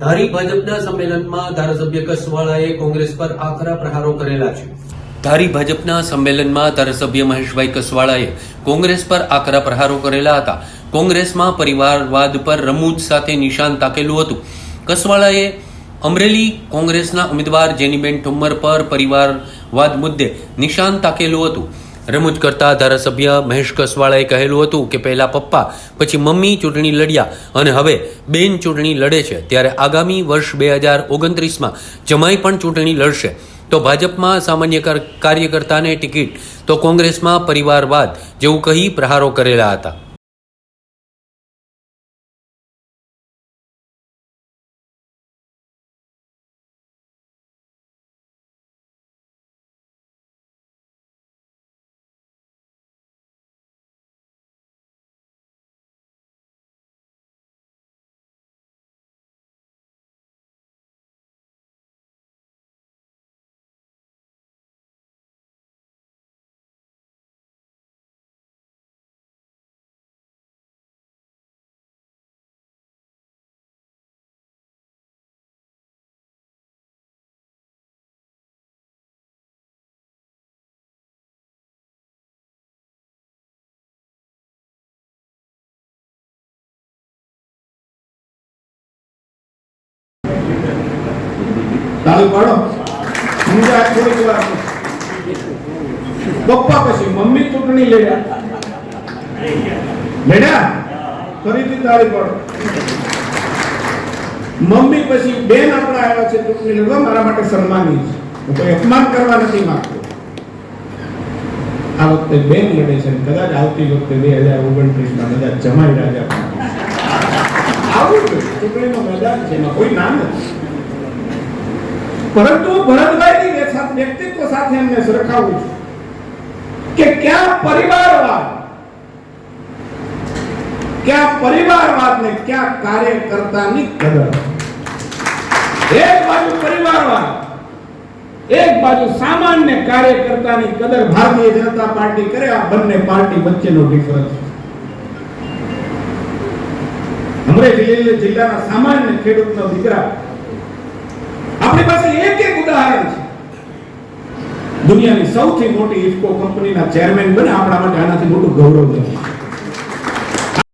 ધારી ભાજપના સંમેલનમાં ધારાસભ્ય કસવાળાએ કોંગ્રેસ પર આકરા પ્રહારો કરેલા છે. ધારી ભાજપના સંમેલનમાં ધારાસભ્ય મહેશભાઈ કસવાળાએ કોંગ્રેસ પર આકરા પ્રહારો કરેલા હતા. કોંગ્રેસમાં પરિવારવાદ પર રમૂજ સાથે નિશાન તાકેલું હતું. કસવાળાએ અમરેલી કોંગ્રેસના ઉમેદવાર જેનીબેન ઠુમ્મર પર પરિવારવાદ મુદ્દે નિશાન તાકેલું હતું. રમૂજ કરતા ધારાસભ્ય મહેશ કસવાળાએ કહેલું હતું કે પહેલા પપ્પા, પછી મમ્મી ચૂંટણી લડ્યા અને હવે બેન ચૂંટણી લડે છે. ત્યારે આગામી વર્ષ બે હજાર ઓગણત્રીસમાં જમાઈ પણ ચૂંટણી લડશે. તો ભાજપમાં સામાન્ય કર- કાર્યકર્તાને ટિકિટ, તો કોંગ્રેસમાં પરિવારવાદ જેવું કહી પ્રહારો કરેલા હતા. તાળી પડો. વાર પપ્પા પછી મમ્મી ચૂંટણી લડ્યા લડ્યા ફરીથી તાળી પડો. મમ્મી પછી બેન આપણા આવ્યા છે ચૂંટણી લડવા, મારા માટે સન્માની છે. હું કોઈ અપમાન કરવા નથી માંગતો. આ વખતે બેન લડે છે કદાચ આવતી વખતે બે હજાર ઓગણત્રીસમાં કદાચ જમાઈ રાજા આવું ચૂંટણીનો મેદાન છે, એમાં કોઈ નામ નથી. પરંતુ ભરતભાઈની વ્યક્તિત્વ સાથે એમને સરખાવું છું કે ક્યાં પરિવારવાદ ક્યાં પરિવારવાદ ને ક્યાં કાર્યકર્તાની કદર. એક બાજુ પરિવારવાદ, એક બાજુ સામાન્ય કાર્યકર્તાની કદર ભારતીય જનતા પાર્ટી કરે, આ બંને પાર્ટી વચ્ચેનો ડિફરન્સ અમરેલી જિલ્લાના સામાન્ય ખેડૂતનો દીકરા, આપણી પાસે એક એક ઉદાહરણ છે દુનિયાની સૌથી મોટી ઇફકો કંપનીના ચેરમેન બને. આપણા માટે આનાથી મોટું ગૌરવ નથી.